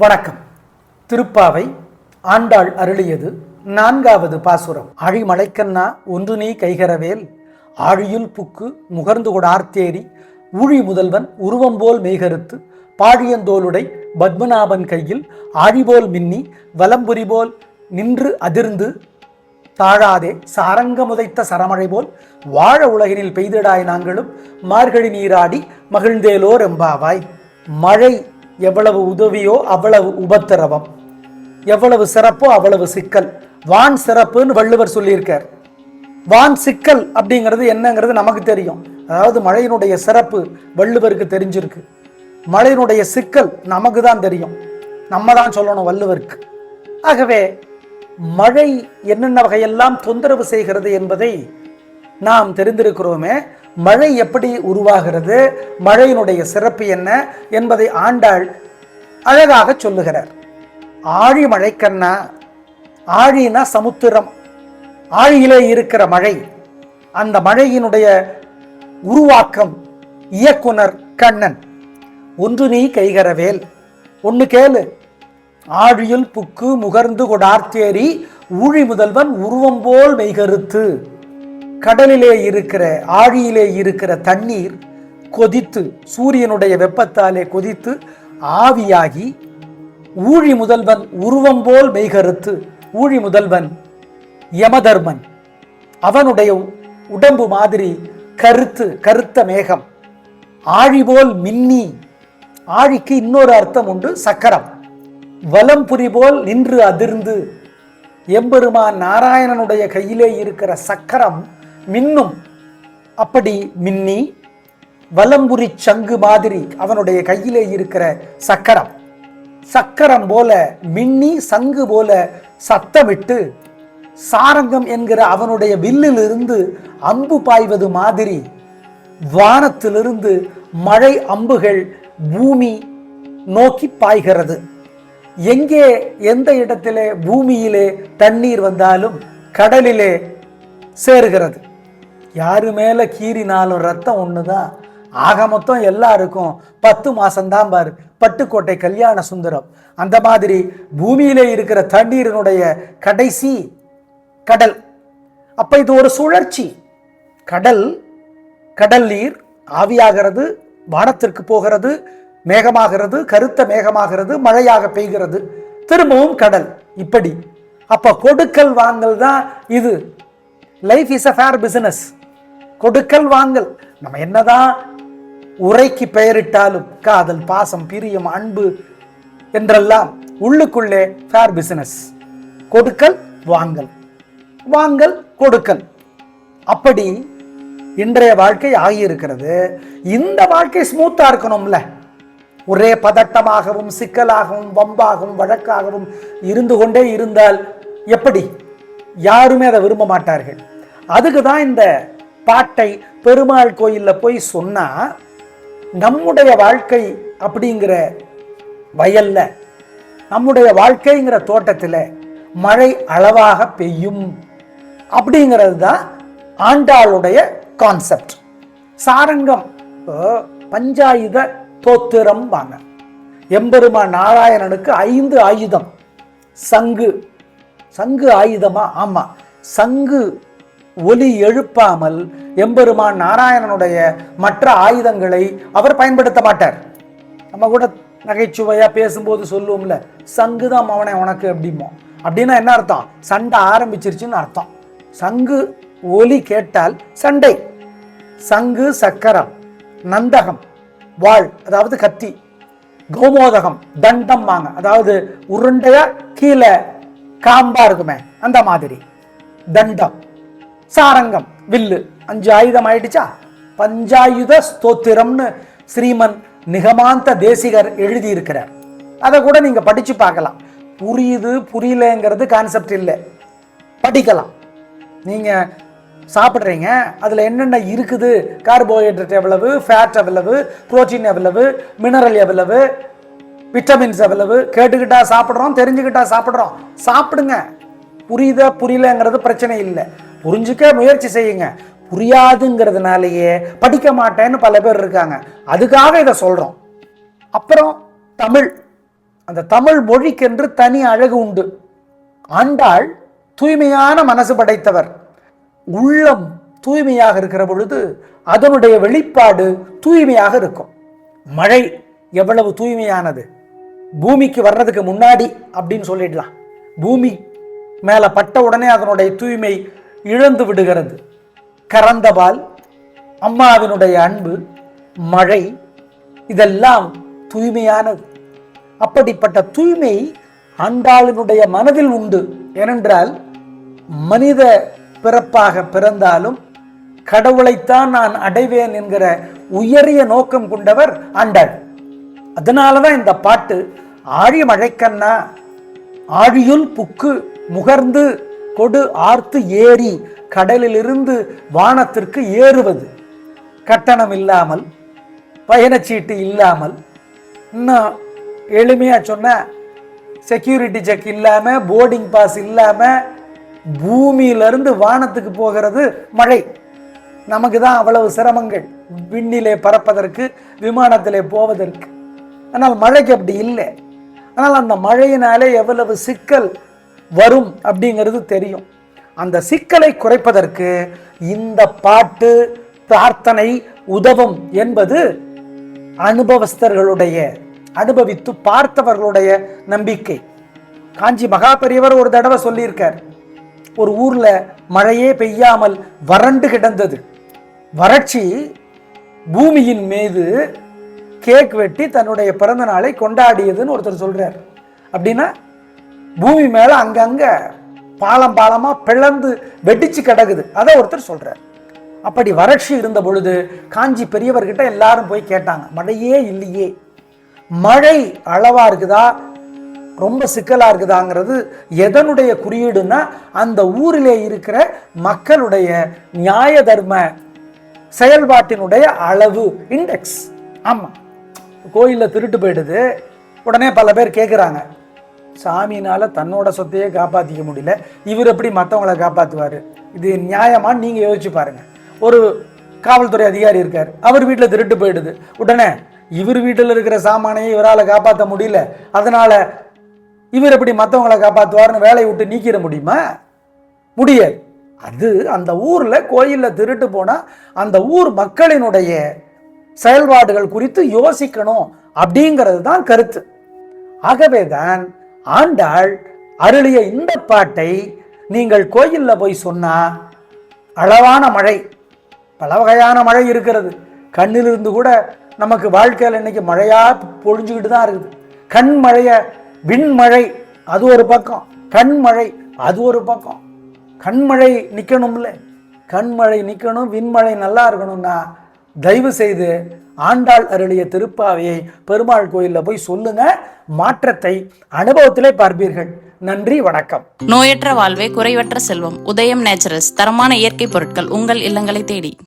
வணக்கம். திருப்பாவை ஆண்டாள் அருளியது நான்காவது பாசுரம். ஆழிமலைக்கண்ணா ஒன்று நீ கைகரவேல். ஆழியுள் புக்கு முகர்ந்து கொடார்த்தேரி ஊழி முதல்வன் உருவம்போல் மேகருத்து பாழியந்தோளுடை பத்மநாபன் கையில் ஆழிபோல் மின்னி வலம்புரி போல் நின்று அதிர்ந்து தாழாதே சாரங்கமுதைத்த சரமழை போல் வாழ உலகினில் பெய்திடாய் நாங்களும் மார்கழி நீராடி மகிழ்ந்தேலோர் எம்பாவாய் மழை எவ்வளவு உதவியோ அவ்வளவு உபத்திரவம். எவ்வளவு சிறப்போ அவ்வளவு சிக்கல். வான் சிறப்புன்னு வள்ளுவர் சொல்லியிருக்கார். வான் சிக்கல் அப்படிங்கிறது என்னங்கிறது நமக்கு தெரியும். அதாவது மழையினுடைய சிறப்பு வள்ளுவருக்கு தெரிஞ்சிருக்கு. மழையினுடைய சிக்கல் நமக்கு தான் தெரியும். நம்ம தான் சொல்லணும் வள்ளுவருக்கு. ஆகவே மழை என்னென்ன வகையெல்லாம் தொந்தரவு செய்கிறது என்பதை நாம் தெரிந்திருக்கிறோமே மழை எப்படி உருவாகிறது மழையினுடைய சிறப்பு என்ன என்பதை ஆண்டாள் அழகாக சொல்லுகிறார். ஆழி மழைக்கண்ணா ஆழினா சமுத்திரம் ஆழியிலே இருக்கிற மழை அந்த மழையினுடைய உருவாக்கம் இயக்குனர் கண்ணன். ஒன்று நீ கைகரவேல் ஒன்று கேளு. ஆழியுள் புக்கு முகர்ந்து கொடார்த்தேரி ஊழி முதல்வன் உருவம் போல் மெய்கருத்து. கடலிலே இருக்கிற ஆழியிலே இருக்கிற தண்ணீர் கொதித்து சூரியனுடைய வெப்பத்தாலே கொதித்து ஆவியாகி ஊழி முதல்வன் உருவம் போல் மெய்கருத்து ஊழி முதல்வன் யமதர்மன். அவனுடைய உடம்பு மாதிரி கருத்து கருத்த மேகம். ஆழி போல் மின்னி. ஆழிக்கு இன்னொரு அர்த்தம் உண்டு சக்கரம். வலம்புரி போல் நின்று அதிர்ந்து. எம்பெருமான் நாராயணனுடைய கையிலே இருக்கிற சக்கரம் மின்னும். அப்படி மின்னி வலம்புரி சங்கு மாதிரி அவனுடைய கையிலே இருக்கிற சக்கரம். சக்கரம் போல மின்னி சங்கு போல சத்தமிட்டு சாரங்கம் என்கிற அவனுடைய வில்லிலிருந்து அம்பு பாய்வது மாதிரி வானத்திலிருந்து மழை அம்புகள் பூமி நோக்கி பாய்கிறது. எங்கே எந்த இடத்திலே பூமியிலே தண்ணீர் வந்தாலும் கடலிலே சேருகிறது. யாரு மேலே கீறினாலும் ரத்தம் ஒன்று தான் ஆக மொத்தம் எல்லாருக்கும் பத்து மாதம்தான் பார். பட்டுக்கோட்டை கல்யாண சுந்தரம். அந்த மாதிரி பூமியிலே இருக்கிற தண்ணீரினுடைய கடைசி கடல். அப்போ இது ஒரு சுழற்சி. கடல் கடல் நீர் ஆவியாகிறது வானத்திற்கு போகிறது மேகமாகிறது கருத்த மேகமாகிறது மழையாக பெய்கிறது. திரும்பவும் கடல். இப்படி. அப்போ கொடுக்கல் வாங்கல் தான் இது. Life is a fair business கொடுக்கல் வாங்கல். நம்ம என்னதான் உரைக்கு பெயரிட்டாலும் காதல் பாசம் பிரியம் அன்பு என்றெல்லாம் உள்ளுக்குள்ளே ஃபேர் பிசினஸ் கொடுக்கல் வாங்கல். வாங்கல் கொடுக்கல். அப்படி இன்றைய வாழ்க்கை ஆகியிருக்கிறது. இந்த வாழ்க்கை ஸ்மூத்தா இருக்கணும்ல. ஒரே பதட்டமாகவும் சிக்கலாகவும் வம்பாகவும் வழக்காகவும் இருந்து கொண்டே இருந்தால் எப்படி? யாருமே அதை விரும்ப மாட்டார்கள். அதுக்கு தான் இந்த பாட்டை பெருமாள் கோயிலில் போய் சொன்னா நம்முடைய வாழ்க்கை அப்படிங்கிற வயல்ல நம்முடைய வாழ்க்கைங்கிற தோட்டத்தில் மழை அளவாக பெய்யும் அப்படிங்கிறது தான் ஆண்டாளுடைய கான்செப்ட் சாரங்கம் பஞ்சாயுத தோத்திரம் வாங்க. எம்பெருமா நாராயணனுக்கு ஐந்து ஆயுதம். சங்கு சங்கு ஆயுதமா? ஆமாம் சங்கு ஒலி எழுப்பாமல் எம்பெருமான் நாராயணனுடைய மற்ற ஆயுதங்களை அவர் பயன்படுத்த மாட்டார். நம்ம கூட நகைச்சுவையா பேசும்போது சொல்லுவோம்ல சங்கு தான் மவனே உனக்கு அப்படிமோ அப்படின்னா என்ன அர்த்தம்? சண்டை ஆரம்பிச்சிருச்சுன்னு அர்த்தம். சங்கு ஒலி கேட்டால் சண்டை. சங்கு சக்கரம் நந்தகம் வாள் அதாவது கத்தி கோமோதகம் தண்டம் வாங்க அதாவது உருண்டையா கீழே காம்பா இருக்குமே அந்த மாதிரி. தண்டம். சாரங்கம் வில்லு. அஞ்சு ஆயுதம் ஆயிடுச்சா? பஞ்சாயுத ஸ்தோத்திரம்னு ஸ்ரீமன் நிகமாந்த தேசிகர் எழுதியிருக்கிறார். அதை கூட நீங்கள் படித்து பார்க்கலாம். புரியுது புரியலங்கிறது கான்செப்ட் இல்லை. படிக்கலாம். நீங்கள் சாப்பிட்றீங்க அதில் என்னென்ன இருக்குது? கார்போஹைட்ரேட் எவ்வளவு ஃபேட் எவ்வளவு புரோட்டீன் எவ்வளவு மினரல் எவ்வளவு விட்டமின்ஸ் எவ்வளவு கேட்டுக்கிட்டா சாப்பிட்றோம் தெரிஞ்சுக்கிட்டா சாப்பிட்றோம். சாப்பிடுங்க. புரியுதா புரியலங்கிறது பிரச்சனை இல்லை. புரிஞ்சுக்க முயற்சி செய்யுங்க. புரியாதுங்கிறதுனாலயே படிக்க மாட்டேன்னு பல பேர் இருக்காங்க. அதுக்காக இதை சொல்கிறோம் அப்புறம் தமிழ். அந்த தமிழ் மொழிக்கென்று தனி அழகு உண்டு. ஆண்டாள் தூய்மையான மனசு படைத்தவர். உள்ளம் தூய்மையாக இருக்கிற பொழுது அதனுடைய வெளிப்பாடு தூய்மையாக இருக்கும். மழை எவ்வளவு தூய்மையானது. பூமிக்கு வர்றதுக்கு முன்னாடி அப்படின்னு சொல்லிடலாம். பூமி மேலே பட்ட உடனே அதனுடைய தூய்மை இழந்து விடுகிறது. கறந்தபால் அம்மாவினுடைய அன்பு மழை இதெல்லாம் தூய்மையானது. அப்படிப்பட்ட தூய்மை ஆண்டாளினுடைய மனதில் உண்டு ஏனென்றால் மனித பிறப்பாக பிறந்தாலும் கடவுளைத்தான் நான் அடைவேன் என்கிற உயரிய நோக்கம் கொண்டவர் ஆண்டாள். அதனால தான் இந்த பாட்டு ஆழி மழைக்கண்ணா ஆழியுள் புக்கு முகர்ந்து கொடு ஆர்த்து ஏறி கடலிலிருந்து வானத்திற்கு ஏறுவது. கட்டணம் இல்லாமல் பயணச்சீட்டு இல்லாமல். இன்னும் எளிமையாக சொன்ன செக்யூரிட்டி செக் இல்லாமல் போர்டிங் பாஸ் இல்லாமல் பூமியிலிருந்து வானத்துக்கு போகிறது மழை. நமக்கு தான் அவ்வளவு சிரமங்கள். விண்ணிலே பறப்பதற்கு விமானத்திலே போவதற்கு. ஆனால் மழைக்கு அப்படி இல்லை. ஆனால் அந்த மழையினாலே எவ்வளவு சிக்கல் வரும் அப்படிங்கிறது தெரியும். அந்த சிக்கலை குறைப்பதற்கு இந்த பாட்டு பிரார்த்தனை உதவும் என்பது அனுபவஸ்தர்களுடைய அனுபவித்து பார்த்தவர்களுடைய நம்பிக்கை. காஞ்சி மகா பெரியவர் ஒரு தடவை சொல்லியிருக்கார் ஒரு ஊர்ல மழையே பெய்யாமல் வறண்டு கிடந்தது. வறட்சி பூமியின் மீது கேக் வெட்டி தன்னுடைய பிறந்த நாளை கொண்டாடியதுன்னு ஒருத்தர் சொல்றார். அப்படின்னா பூமி மேல அங்கங்க பாலம் பாலமா பிளந்து வெடிச்சு கிடக்குது. அதை ஒருத்தர் சொல்றார். அப்படி வறட்சி இருந்த பொழுது காஞ்சி பெரியவர்கிட்ட எல்லாரும் போய் கேட்டாங்க. மழையே இல்லையே. மழை அளவா இருக்குதா? ரொம்ப சிக்கலா இருக்குதாங்கிறது எதனுடைய குறியீடுன்னா அந்த ஊரிலே இருக்கிற மக்களுடைய நியாய தர்ம செயல்பாட்டினுடைய அளவு இண்டெக்ஸ் ஆமா. கோயிலில் திருட்டு போயிடுது. உடனே பல பேர் கேட்குறாங்க சாமியினால் தன்னோட சொத்தையே காப்பாற்றிக்க முடியல. இவர் எப்படி மற்றவங்கள காப்பாற்றுவார் இது நியாயமான்னு நீங்கள் யோசிச்சு பாருங்கள் ஒரு காவல்துறை அதிகாரி இருக்கார். அவர் வீட்டில் திருட்டு போயிடுது. உடனே இவர் வீட்டில் இருக்கிற சாமானையை இவரால் காப்பாற்ற முடியல. அதனால் இவர் எப்படி மற்றவங்கள காப்பாற்றுவார்னு வேலையை விட்டு நீக்கிட முடியுமா? முடியாது. அது அந்த ஊரில் கோயிலில் திருட்டு போனால் அந்த ஊர் மக்களினுடைய செயல்பாடுகள் குறித்து யோசிக்கணும் அப்படிங்கிறது தான் கருத்து. ஆகவே தான் ஆண்டாள் அருளிய இந்த பாட்டை நீங்கள் கோயிலில் போய் சொன்னா அளவான மழை பல வகையான மழை இருக்கிறது. கண்ணிலிருந்து கூட நமக்கு வாழ்க்கையில் இன்றைக்கி மழையா பொழிஞ்சுக்கிட்டு தான் இருக்குது. கண் மழையை விண்மழை அது ஒரு பக்கம். கண்மழை அது ஒரு பக்கம். கண்மழை நிற்கணும்ல கண்மழை நிற்கணும் விண்மழை நல்லா இருக்கணும்னா தயவு செய்து ஆண்டாள் அருளிய திருப்பாவையை பெருமாள் கோயிலில் போய் சொல்லுங்க. மாற்றத்தை அனுபவத்திலே பார்ப்பீர்கள். நன்றி வணக்கம். நோயற்ற வாழ்வே குறைவற்ற செல்வம். உதயம் நேச்சுரல்ஸ் தரமான இயற்கை பொருட்கள் உங்கள் இல்லங்களை தேடி.